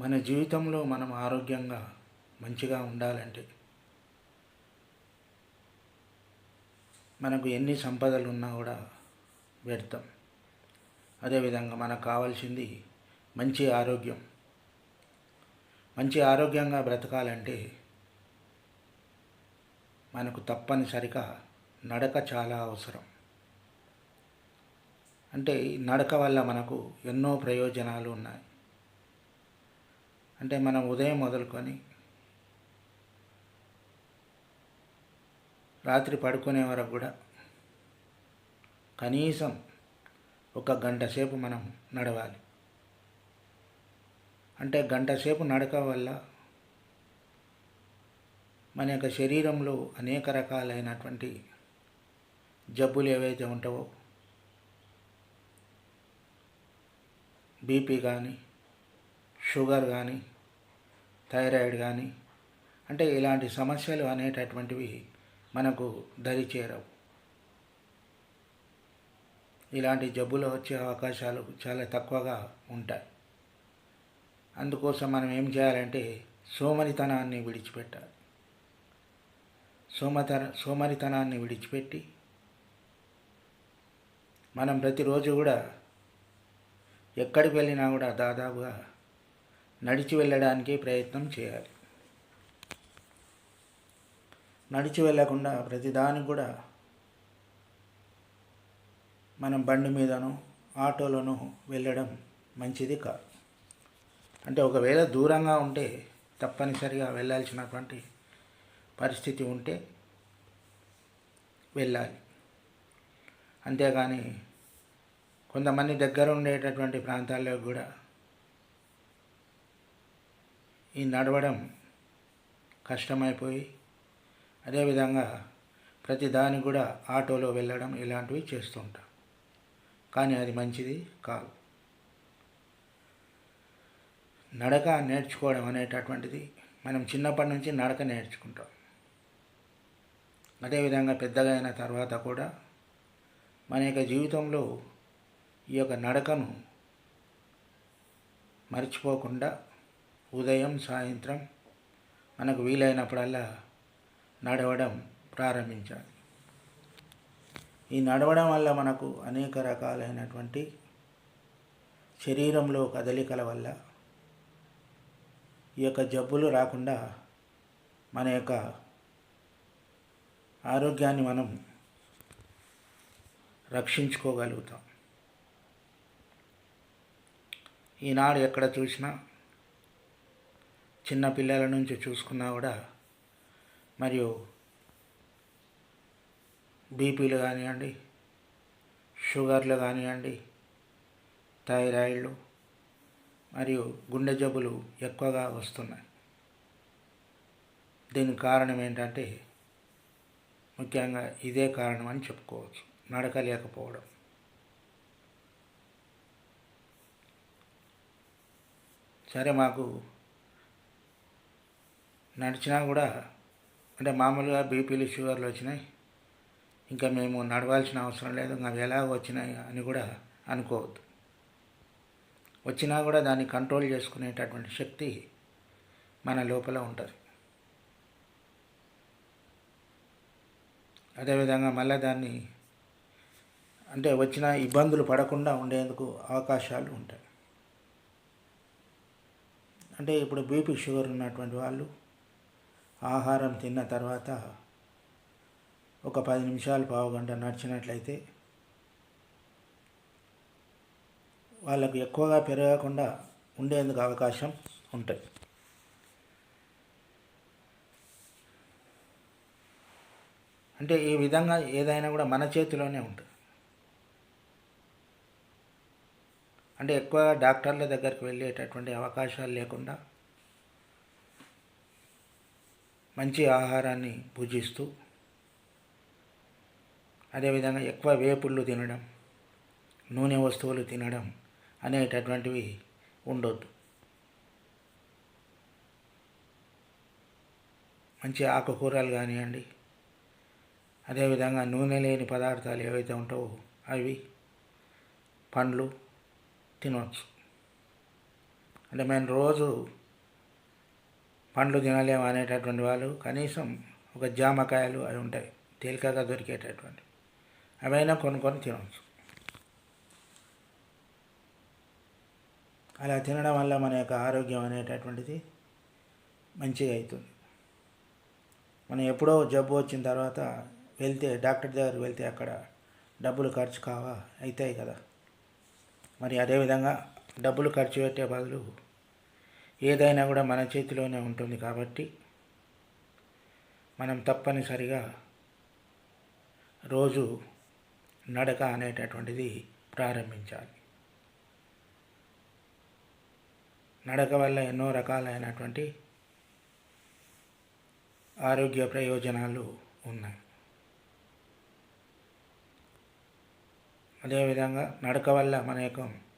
మన జీవితంలో మనం ఆరోగ్యంగా మంచిగా ఉండాలంటే మనకు ఎన్ని సంపదలు ఉన్నా కూడా వ్యర్థం. అదేవిధంగా మనకు కావాల్సింది మంచి ఆరోగ్యం. మంచి ఆరోగ్యంగా బ్రతకాలంటే మనకు తప్పనిసరిగా నడక చాలా అవసరం. అంటే నడక వల్ల మనకు ఎన్నో ప్రయోజనాలు ఉన్నాయి. అంటే మనం ఉదయం మొదలుకొని రాత్రి పడుకునే వరకు కూడా కనీసం ఒక గంట సేపు మనం నడవాలి. అంటే గంట సేపు నడక వల్ల మన యొక్క శరీరంలో అనేక రకాలైనటువంటి జబ్బులు ఏవైతే ఉంటావో బీపీ కానీ షుగర్ కానీ థైరాయిడ్ కానీ అంటే ఇలాంటి సమస్యలు అనేటటువంటివి మనకు దరి చేరవు. ఇలాంటి జబ్బులు వచ్చే అవకాశాలు చాలా తక్కువగా ఉంటాయి. అందుకోసం మనం ఏం చేయాలంటే సోమరితనాన్ని విడిచిపెట్టాలి. సోమతన సోమరితనాన్ని విడిచిపెట్టి మనం ప్రతిరోజు కూడా ఎక్కడికి వెళ్ళినా కూడా దాదాపుగా నడిచి వెళ్ళడానికి ప్రయత్నం చేయాలి. నడిచి వెళ్ళకుండా ప్రతిదానికి కూడా మనం బండి మీదను ఆటోలోనూ వెళ్ళడం మంచిది కాదు. అంటే ఒకవేళ దూరంగా ఉంటే తప్పనిసరిగా వెళ్ళాల్సినటువంటి పరిస్థితి ఉంటే వెళ్ళాలి. అంతేగాని కొంతమంది దగ్గర ఉండేటటువంటి ప్రాంతాల్లో కూడా ఈ నడవడం కష్టమైపోయి అదేవిధంగా ప్రతి దానికి కూడా ఆటోలో వెళ్ళడం ఇలాంటివి చేస్తుంటాం కానీ అది మంచిది కాదు. నడక నేర్చుకోవడం అనేటటువంటిది మనం చిన్నప్పటి నుంచి నడక నేర్చుకుంటాం. అదేవిధంగా పెద్దగా అయిన తర్వాత కూడా మన యొక్క జీవితంలో ఈ యొక్క నడకను మర్చిపోకుండా ఉదయం సాయంత్రం మనకు వీలైనప్పుడల్లా నడవడం ప్రారంభించాలి. ఈ నడవడం వల్ల మనకు అనేక రకాలైనటువంటి శరీరంలో కదలికల వల్ల ఈ యొక్క జబ్బులు రాకుండా మన యొక్క ఆరోగ్యాన్ని మనం రక్షించుకోగలుగుతాం. ఈనాడు ఎక్కడ చూసినా చిన్న పిల్లల నుంచి చూసుకున్నా కూడా మరియు బీపీలు కానివ్వండి షుగర్లు కానివ్వండి థైరాయిడ్లు మరియు గుండె జబ్బులు ఎక్కువగా వస్తున్నాయి. దీనికి కారణం ఏంటంటే ముఖ్యంగా ఇదే కారణం అని చెప్పుకోవచ్చు. నడకలేకపోవడం. సరే మాకు నడిచినా కూడా అంటే మామూలుగా బీపీలు షుగర్లు వచ్చినాయి. ఇంకా మేము నడవాల్సిన అవసరం లేదు ఇంకా అవి ఎలా వచ్చినాయి అని కూడా అనుకోవద్దు. వచ్చినా కూడా దాన్ని కంట్రోల్ చేసుకునేటటువంటి శక్తి మన లోపల ఉంటుంది. అదేవిధంగా మళ్ళీ దాన్ని అంటే వచ్చిన ఇబ్బందులు పడకుండా ఉండేందుకు అవకాశాలు ఉంటాయి. అంటే ఇప్పుడు బీపీ షుగర్ ఉన్నటువంటి వాళ్ళు ఆహారం తిన్న తర్వాత ఒక పది నిమిషాలు పావుగంట నడిచినట్లయితే వాళ్ళకు ఎక్కువగా పెరగకుండా ఉండేందుకు అవకాశం ఉంటుంది అంటే ఈ విధంగా ఏదైనా కూడా మన చేతిలోనే ఉంటుంది. అంటే ఎక్కువ డాక్టర్ల దగ్గరికి వెళ్ళేటటువంటి అవకాశాలు లేకుండా మంచి ఆహారాన్ని పూజిస్తూ అదేవిధంగా ఎక్కువ వేపుళ్ళు తినడం నూనె వస్తువులు తినడం అనేటటువంటివి ఉండొద్దు. మంచి ఆకుకూరలు కానివ్వండి అదేవిధంగా నూనె లేని పదార్థాలు ఏవైతే ఉంటావో అవి పండ్లు తినవచ్చు అంటే మేము రోజు పండ్లు తినలేము అనేటటువంటి వాళ్ళు కనీసం ఒక జామకాయలు అవి ఉంటాయి తేలికగా దొరికేటటువంటి. అవైనా కొనుక్కొని తినవచ్చు అలా తినడం వల్ల మన యొక్క ఆరోగ్యం అనేటటువంటిది మంచిగా అవుతుంది. మనం ఎప్పుడో జబ్బు వచ్చిన తర్వాత వెళ్తే డాక్టర్ దగ్గర వెళ్తే అక్కడ డబ్బులు ఖర్చు కావా? అవుతాయి కదా. మరి అదేవిధంగా డబ్బులు ఖర్చు పెట్టే బదులు ఏదైనా కూడా మన చేతిలోనే ఉంటుంది కాబట్టి మనం తప్పనిసరిగా రోజు నడక అనేటటువంటిది ప్రారంభించాలి. నడక వల్ల ఎన్నో రకాలైనటువంటి ఆరోగ్య ప్రయోజనాలు ఉన్నాయి. అదేవిధంగా నడక వల్ల మన యొక్క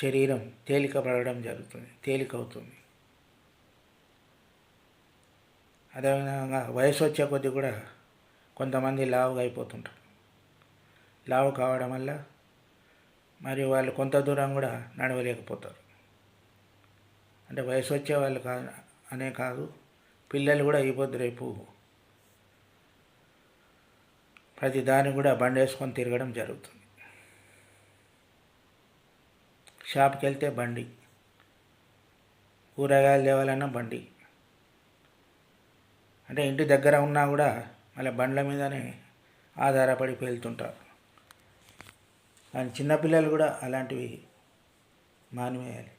శరీరం తేలిక పడడం జరుగుతుంది తేలికవుతుంది. అదేవిధంగా వయసు వచ్చే కొద్దీ కూడా కొంతమంది లావుగా అయిపోతుంటారు లావు కావడం వల్ల మరి వాళ్ళు కొంత దూరం కూడా నడవలేకపోతారు. అంటే వయసు వచ్చే వాళ్ళు కా అనే కాదు పిల్లలు కూడా అయిపోద్ది రేపు ప్రతి దాన్ని కూడా బండి వేసుకొని తిరగడం జరుగుతుంది. షాప్కి వెళ్తే బండి. కూరగాయలు తేవాలన్నా బండి. అంటే ఇంటి దగ్గర ఉన్నా కూడా మళ్ళీ బండ్ల మీదనే ఆధారపడి వెళ్తుంటారు కానీ చిన్నపిల్లలు కూడా అలాంటివి మానివేయాలి.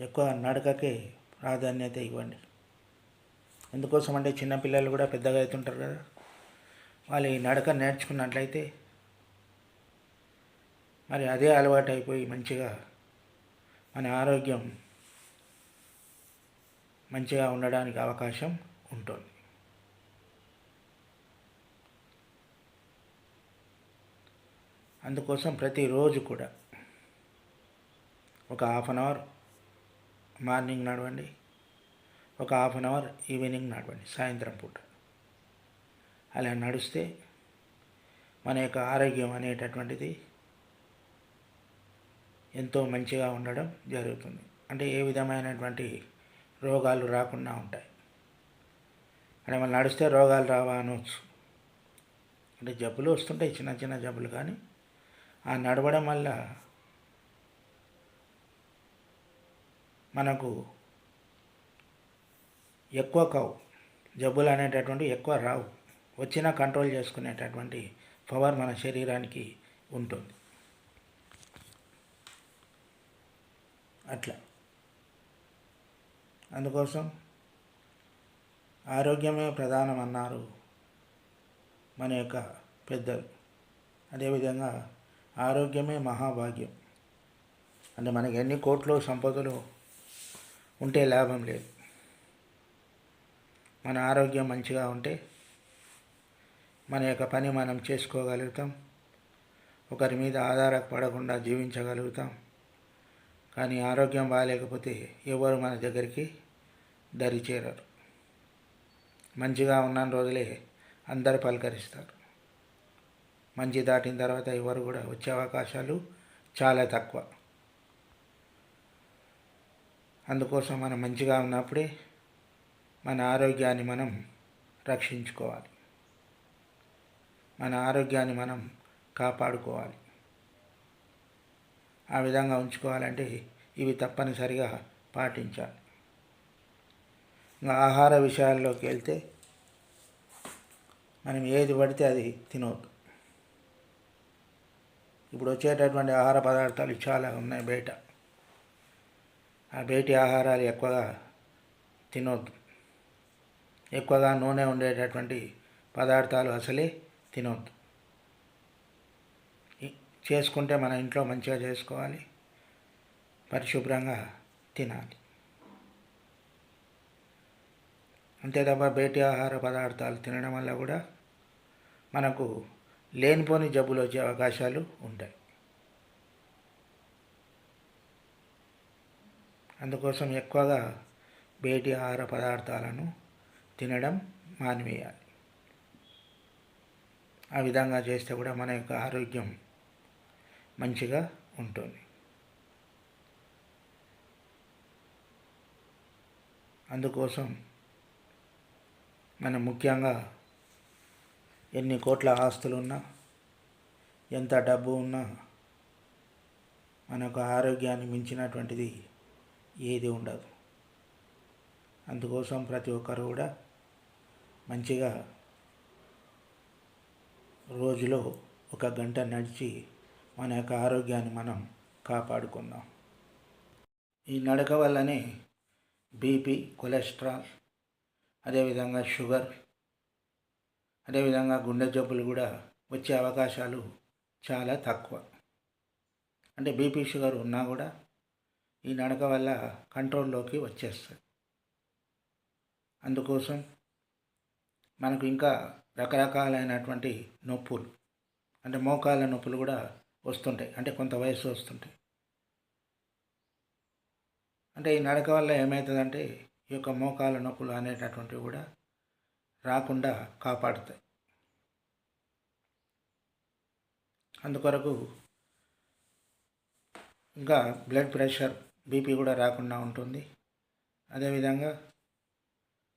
ఎక్కువ నడకకే ప్రాధాన్యత ఇవ్వండి. ఎందుకోసం అంటే చిన్నపిల్లలు కూడా పెద్దగా అవుతుంటారు కదా. వాళ్ళు ఈ నడక నేర్చుకున్నట్లయితే మరి అదే అలవాటు అయిపోయి మంచిగా మన ఆరోగ్యం మంచిగా ఉండడానికి అవకాశం ఉంటుంది. అందుకోసం ప్రతిరోజు కూడా ఒక హాఫ్ అన్ అవర్ మార్నింగ్ నడవండి ఒక హాఫ్ అన్ అవర్ ఈవినింగ్ నడవండి సాయంత్రం పూట. అలా నడిస్తే మన యొక్క ఆరోగ్యం అనేటటువంటిది ఎంతో మంచిగా ఉండడం జరుగుతుంది. అంటే ఏ విధమైనటువంటి రోగాలు రాకుండా ఉంటాయి. అంటే మనం నడిస్తే రోగాలు రావా అనవచ్చు అంటే జబ్బులు వస్తుంటాయి చిన్న చిన్న జబ్బులు కానీ. ఆ నడవడం వల్ల మనకు ఎక్కువ కావు. జబ్బులు అనేటటువంటి ఎక్కువ రావు. వచ్చినా కంట్రోల్ చేసుకునేటటువంటి పవర్ మన శరీరానికి ఉంటుంది. అట్లా. అందుకోసం ఆరోగ్యమే ప్రధానం అన్నారు మన యొక్క పెద్దలు. అదేవిధంగా ఆరోగ్యమే మహాభాగ్యం. అంటే మనకి ఎన్ని కోట్లు సంపదలు ఉంటే లాభం లేదు. మన ఆరోగ్యం మంచిగా ఉంటే మన యొక్క పని మనం చేసుకోగలుగుతాం. ఒకరి మీద ఆధారపడకుండా జీవించగలుగుతాం. కానీ ఆరోగ్యం బాగాలేకపోతే ఎవరు మన దగ్గరికి దరి చేరరు. మంచిగా ఉన్న రోజులే అందరు పలకరిస్తారు. మంచి దాటిన తర్వాత ఎవరు కూడా వచ్చే అవకాశాలు చాలా తక్కువ. అందుకోసం మనం మంచిగా ఉన్నప్పుడే మన ఆరోగ్యాన్ని మనం రక్షించుకోవాలి. మన ఆరోగ్యాన్ని మనం కాపాడుకోవాలి. ఆ విధంగా ఉంచుకోవాలంటే ఇవి తప్పనిసరిగా పాటించాలి. ఇంకా ఆహార విషయాల్లోకి వెళ్తే మనం ఏది పడితే అది తినవద్దు. ఇప్పుడు వచ్చేటటువంటి ఆహార పదార్థాలు చాలా ఉన్నాయి బయట. ఆ బయటి ఆహారాలు ఎక్కువగా తినొద్దు ఎక్కువగా నూనె ఉండేటటువంటి పదార్థాలు అసలే తినొద్దు చేసుకుంటే మన ఇంట్లో మంచిగా చేసుకోవాలి. పరిశుభ్రంగా తినాలి. అంతే తప్ప బయటి ఆహార పదార్థాలు తినడం వల్ల కూడా మనకు లేనిపోని జబ్బులు వచ్చే అవకాశాలు ఉంటాయి. అందుకోసం ఎక్కువగా బయటి ఆహార పదార్థాలను తినడం మానివేయాలి. ఆ విధంగా చేస్తే కూడా మన యొక్క ఆరోగ్యం మంచిగా ఉంటుంది. అందుకోసం మనం ముఖ్యంగా ఎన్ని కోట్ల ఆస్తులు ఉన్నా ఎంత డబ్బు ఉన్నా మనకు ఆరోగ్యాన్ని మించినటువంటిది ఏది ఉండదు. అందుకోసం ప్రతి ఒక్కరు కూడా మంచిగా రోజులో ఒక గంట నడిచి మన యొక్క ఆరోగ్యాన్ని మనం కాపాడుకుందాం. ఈ నడక వల్లనే బీపీ కొలెస్ట్రాల్ అదేవిధంగా షుగర్ అదేవిధంగా గుండె జబ్బులు కూడా వచ్చే అవకాశాలు చాలా తక్కువ. అంటే బీపీ షుగర్ ఉన్నా కూడా ఈ నడక వల్ల కంట్రోల్లోకి వచ్చేస్తుంది అందుకోసం మనకు ఇంకా రకరకాలైనటువంటి నొప్పులు అంటే మోకాళ్ళ నొప్పులు కూడా వస్తుంటాయి. అంటే కొంత వయసు వస్తుంటాయి. అంటే ఈ నడక వల్ల ఏమవుతుందంటే ఈ యొక్క మోకాల నొప్పులు అనేటటువంటివి కూడా రాకుండా కాపాడుతాయి. అందుకొరకు ఇంకా బ్లడ్ ప్రెషర్ బీపీ కూడా రాకుండా ఉంటుంది. అదేవిధంగా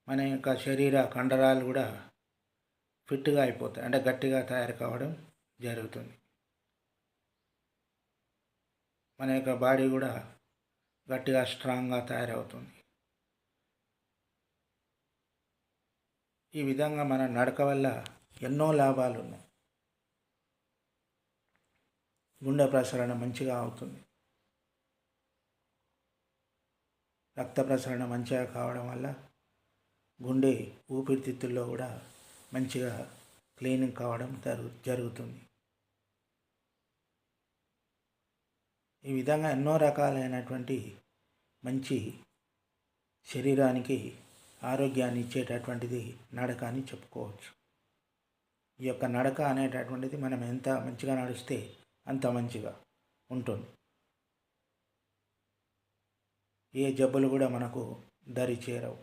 మన యొక్క శరీర కండరాలు కూడా ఫిట్గా అయిపోతాయి అంటే గట్టిగా తయారు కావడం జరుగుతుంది. మన యొక్క బాడీ కూడా గట్టిగా స్ట్రాంగ్గా తయారవుతుంది. ఈ విధంగా మన నడక వల్ల ఎన్నో లాభాలు ఉన్నాయి గుండె ప్రసరణ మంచిగా అవుతుంది. రక్త ప్రసరణ మంచిగా కావడం వల్ల గుండె ఊపిరితిత్తుల్లో కూడా మంచిగా క్లీనింగ్ కావడం జరుగు జరుగుతుంది. ఈ విధంగా ఎన్నో రకాలైనటువంటి మంచి శరీరానికి ఆరోగ్యాన్ని ఇచ్చేటటువంటిది నడక అని చెప్పుకోవచ్చు. ఈ యొక్క నడక అనేటటువంటిది మనం ఎంత మంచిగా నడిస్తే అంత మంచిగా ఉంటుంది. ఏ జబ్బులు కూడా మనకు దరి చేరవు.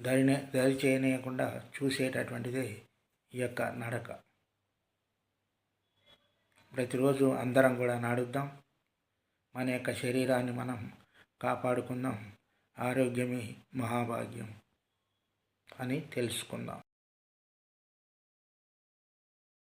దరినే దరి చేయనీయకుండా చూసేటటువంటిదే ఈ యొక్క నడక. ప్రతిరోజు అందరం కూడా నాడుద్దాం. మన యొక్క శరీరాన్ని మనం కాపాడుకుందాం. ఆరోగ్యమే మహాభాగ్యం అని తెలుసుకుందాం.